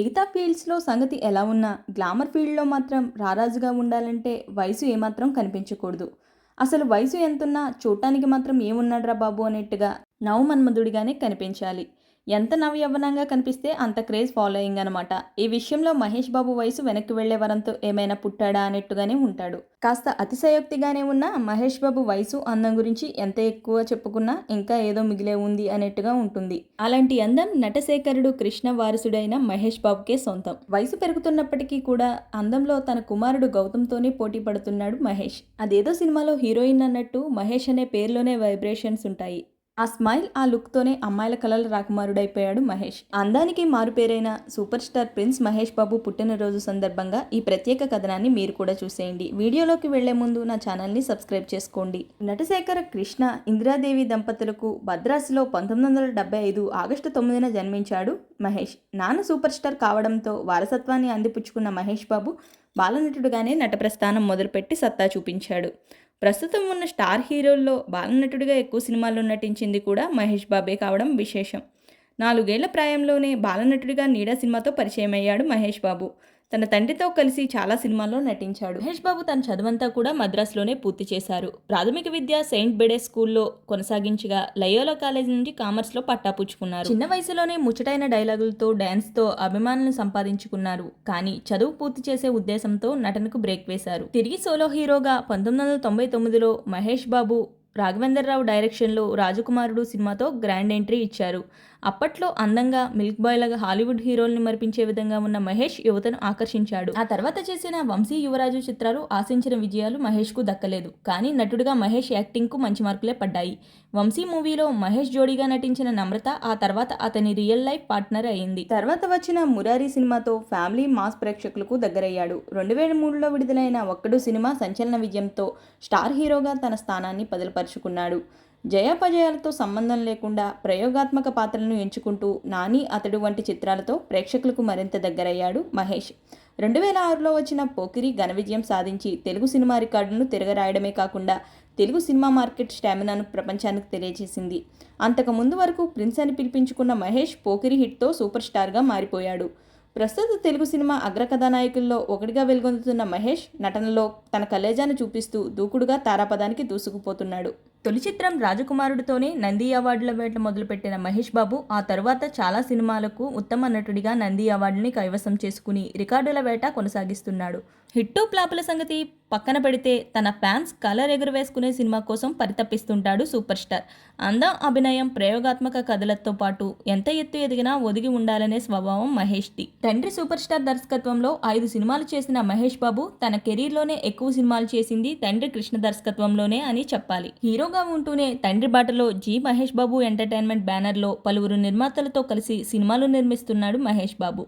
మిగతా ఫీల్డ్స్లో సంగతి ఎలా ఉన్నా గ్లామర్ ఫీల్డ్లో మాత్రం రారాజుగా ఉండాలంటే వయసు ఏమాత్రం కనిపించకూడదు. అసలు వయసు ఎంతున్నా చూడటానికి మాత్రం ఏమున్నాడ్రా బాబు అనేట్టుగా నవమన్మధుడిగానే కనిపించాలి. ఎంత నవయవ్వనంగా కనిపిస్తే అంత క్రేజ్ ఫాలోయింగ్ అనమాట ఈ విషయంలో మహేష్ బాబు వయసు వెనక్కి వెళ్ళే వరంతో ఏమైనా పుట్టాడా అన్నట్టుగానే ఉంటాడు. కాస్త అతిశయోక్తిగానే ఉన్న మహేష్ బాబు వయసు అందం గురించి ఎంత ఎక్కువ చెప్పుకున్నా ఇంకా ఏదో మిగిలే ఉంది అనేట్టుగా ఉంటుంది. అలాంటి అందం నటశేఖరుడు కృష్ణ వారసుడైన మహేష్ బాబుకే సొంతం. వయసు పెరుగుతున్నప్పటికీ కూడా అందంలో తన కుమారుడు గౌతమ్తోనే పోటీ పడుతున్నాడు మహేష్. అదేదో సినిమాలో హీరోయిన్ అన్నట్టు మహేష్ అనే పేరులోనే వైబ్రేషన్స్ ఉంటాయి. ఆ స్మైల్ ఆ లుక్తోనే అమ్మాయిల కలలు రాకుమారుడైపోయాడు మహేష్. అందానికి మారుపేరైన super star prince Mahesh Babu పుట్టినరోజు సందర్భంగా ఈ ప్రత్యేక కథనాన్ని మీరు కూడా చూసేయండి. వీడియోలోకి వెళ్ళే ముందు నా ఛానల్ని సబ్స్క్రైబ్ చేసుకోండి. నటశేఖర కృష్ణ ఇందిరాదేవి దంపతులకు భద్రాసిలో పంతొమ్మిది వందల డెబ్బై ఐదు ఆగస్టు తొమ్మిదిన జన్మించాడు మహేష్. నాన్న సూపర్ స్టార్ కావడంతో వారసత్వాన్ని అందిపుచ్చుకున్న మహేష్ బాబు బాలనటుడుగానే నట ప్రస్థానం మొదలుపెట్టి సత్తా చూపించాడు. ప్రస్తుతం ఉన్న స్టార్ హీరోల్లో బాలనటుడిగా ఎక్కువ సినిమాల్లో నటించింది కూడా మహేష్ బాబే కావడం విశేషం. నాలుగేళ్ళ ప్రాయంలోనే బాలనటుడిగా నీడా సినిమాతో పరిచయం అయ్యాడు మహేష్ బాబు. తన తండ్రితో కలిసి చాలా సినిమాల్లో నటించాడు. మహేష్ బాబు తన చదువంతా కూడా మద్రాసులోనే పూర్తి చేశారు. ప్రాథమిక విద్య సెయింట్ బెడే స్కూల్లో కొనసాగించగా లయోలా కాలేజ్ నుంచి కామర్స్లో పట్టాపుచ్చుకున్నారు చిన్న వయసులోనే ముచ్చటైన డైలాగులతో డ్యాన్స్తో అభిమానులను సంపాదించుకున్నారు. కానీ చదువు పూర్తి చేసే ఉద్దేశంతో నటనకు బ్రేక్ వేశారు. తిరిగి సోలో హీరోగా పంతొమ్మిది వందల తొంభై తొమ్మిదిలో మహేష్ బాబు రాఘవేంద్రరావు డైరెక్షన్లో రాజకుమారుడు సినిమాతో గ్రాండ్ ఎంట్రీ ఇచ్చారు. అప్పట్లో అందంగా మిల్క్ బాయ్ లాగా హాలీవుడ్ హీరోల్ని మరిపించే విధంగా ఉన్న మహేష్ యువతను ఆకర్షించాడు. ఆ తర్వాత చేసిన వంశీ యువరాజు చిత్రాలు ఆశించిన విజయాలు మహేష్కు దక్కలేదు. కానీ నటుడిగా మహేష్ యాక్టింగ్కు మంచి మార్కులే పడ్డాయి. వంశీ మూవీలో మహేష్ జోడీగా నటించిన నమ్రత ఆ తర్వాత అతని రియల్ లైఫ్ పార్ట్నర్ అయింది. తర్వాత వచ్చిన మురారి సినిమాతో ఫ్యామిలీ మాస్ ప్రేక్షకులకు దగ్గరయ్యాడు. రెండు వేల మూడులో విడుదలైన ఒక్కడు సినిమా సంచలన విజయంతో స్టార్ హీరోగా తన స్థానాన్ని బదులుపరుచుకున్నాడు జయాపజయాలతో సంబంధం లేకుండా ప్రయోగాత్మక పాత్రలను ఎంచుకుంటూ నాని అతడు వంటి చిత్రాలతో ప్రేక్షకులకు మరింత దగ్గరయ్యాడు మహేష్. రెండు వేల ఆరులో వచ్చిన పోకిరి ఘన విజయం సాధించి తెలుగు సినిమా రికార్డును తిరగరాయడమే కాకుండా తెలుగు సినిమా మార్కెట్ స్టామినాను ప్రపంచానికి తెలియజేసింది. అంతకు ముందు వరకు ప్రిన్స్ అని పిలిపించుకున్న మహేష్ పోకిరి హిట్తో సూపర్ స్టార్గా మారిపోయాడు. ప్రస్తుత తెలుగు సినిమా అగ్రకథానాయకుల్లో ఒకటిగా వెలుగొందుతున్న మహేష్ నటనలో తన కలేజాను చూపిస్తూ దూకుడుగా తారాపదానికి దూసుకుపోతున్నాడు. తొలి చిత్రం రాజకుమారుడితోనే నంది అవార్డుల వేట మొదలుపెట్టిన మహేష్ బాబు ఆ తర్వాత చాలా సినిమాలకు ఉత్తమ నటుడిగా నంది అవార్డుని కైవసం చేసుకుని రికార్డుల వేట కొనసాగిస్తున్నాడు. హిట్టు ప్లాపుల సంగతి పక్కన పెడితే తన ఫ్యాన్స్ కలర్ ఎగురవేసుకునే సినిమా కోసం పరితపిస్తుంటాడు సూపర్ స్టార్. అందం అభినయం ప్రయోగాత్మక కథలతో పాటు ఎంత ఎత్తు ఎదిగినా ఒదిగి ఉండాలనే స్వభావం మహేష్ది. తండ్రి సూపర్ స్టార్ దర్శకత్వంలో ఐదు సినిమాలు చేసిన మహేష్ బాబు తన కెరీర్లోనే ఎక్కువ సినిమాలు చేసింది తండ్రి కృష్ణ దర్శకత్వంలోనే అని చెప్పాలి. హీరో హీరోగా ఉంటూనే తండ్రి బాటలో జి మహేష్ బాబు ఎంటర్టైన్మెంట్ బ్యానర్లో పలువురు నిర్మాతలతో కలిసి సినిమాలు నిర్మిస్తున్నాడు మహేష్ బాబు.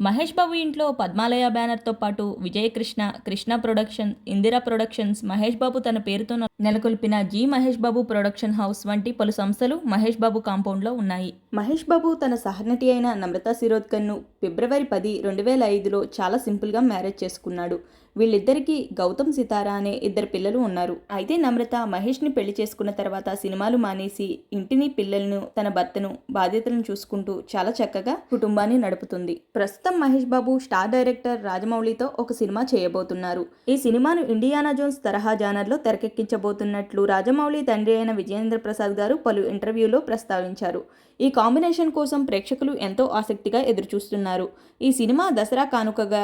మహేష్ బాబు ఇంట్లో పద్మాలయ బ్యానర్తో పాటు విజయకృష్ణ కృష్ణ ప్రొడక్షన్ ఇందిరా ప్రొడక్షన్స్ మహేష్ బాబు తన పేరుతో నెలకొల్పిన G Mahesh Babu production house వంటి పలు సంస్థలు మహేష్ బాబు కాంపౌండ్లో ఉన్నాయి. మహేష్ బాబు తన సహనటి అయిన నమ్రత శిరోద్కర్ను ఫిబ్రవరి పది రెండు వేల ఐదులో చాలా సింపుల్గా మ్యారేజ్ చేసుకున్నాడు. వీళ్ళిద్దరికీ గౌతమ్ సితారా అనే ఇద్దరు పిల్లలు ఉన్నారు. అయితే నమ్రత మహేష్ని పెళ్ళి చేసుకున్న తర్వాత సినిమాలు మానేసి ఇంటిని పిల్లలను తన భర్తను బాధ్యతలను చూసుకుంటూ చాలా చక్కగా కుటుంబాన్ని నడుపుతుంది. ప్రస్తుతం మహేష్ బాబు స్టార్ డైరెక్టర్ రాజమౌళితో ఒక సినిమా చేయబోతున్నారు. ఈ సినిమాను ఇండియానా జోన్స్ తరహా జానర్లో తెరకెక్కించబోతున్నట్లు రాజమౌళి తండ్రి అయిన విజయేంద్ర ప్రసాద్ గారు పలు ఇంటర్వ్యూలో ప్రస్తావించారు. ఈ కాంబినేషన్ కోసం ప్రేక్షకులు ఎంతో ఆసక్తిగా ఎదురుచూస్తున్నారు. ఈ సినిమా దసరా కానుకగా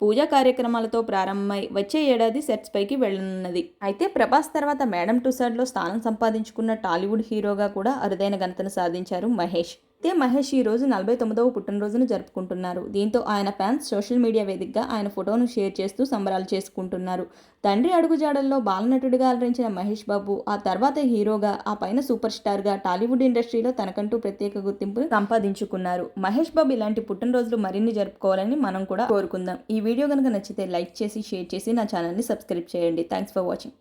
పూజా కార్యక్రమాలతో ప్రారంభమై వచ్చే ఏడాది సెట్స్ పైకి వెళ్ళనున్నది అయితే ప్రభాస్ తర్వాత మేడం టుసాడ్లో స్థానం సంపాదించుకున్న టాలీవుడ్ హీరోగా కూడా అరుదైన ఘనతను సాధించారు మహేష్. అయితే మహేష్ ఈ రోజు నలభై తొమ్మిదవ పుట్టినరోజును జరుపుకుంటున్నారు. దీంతో ఆయన ఫ్యాన్స్ సోషల్ మీడియా వేదికగా ఆయన ఫోటోను షేర్ చేస్తూ సంబరాలు చేసుకుంటున్నారు. తండ్రి అడుగుజాడల్లో బాలనటుడిగా అలరించిన మహేష్ బాబు ఆ తర్వాత హీరోగా ఆ పైన సూపర్ స్టార్గా టాలీవుడ్ ఇండస్ట్రీలో తనకంటూ ప్రత్యేక గుర్తింపు సంపాదించుకున్నారు. మహేష్ బాబు ఇలాంటి పుట్టినరోజులు మరిన్ని జరుపుకోవాలని మనం కూడా కోరుకుందాం. ఈ వీడియో కనుక నచ్చితే లైక్ చేసి షేర్ చేసి నా ఛానల్ని సబ్స్క్రైబ్ చేయండి. Thanks for watching.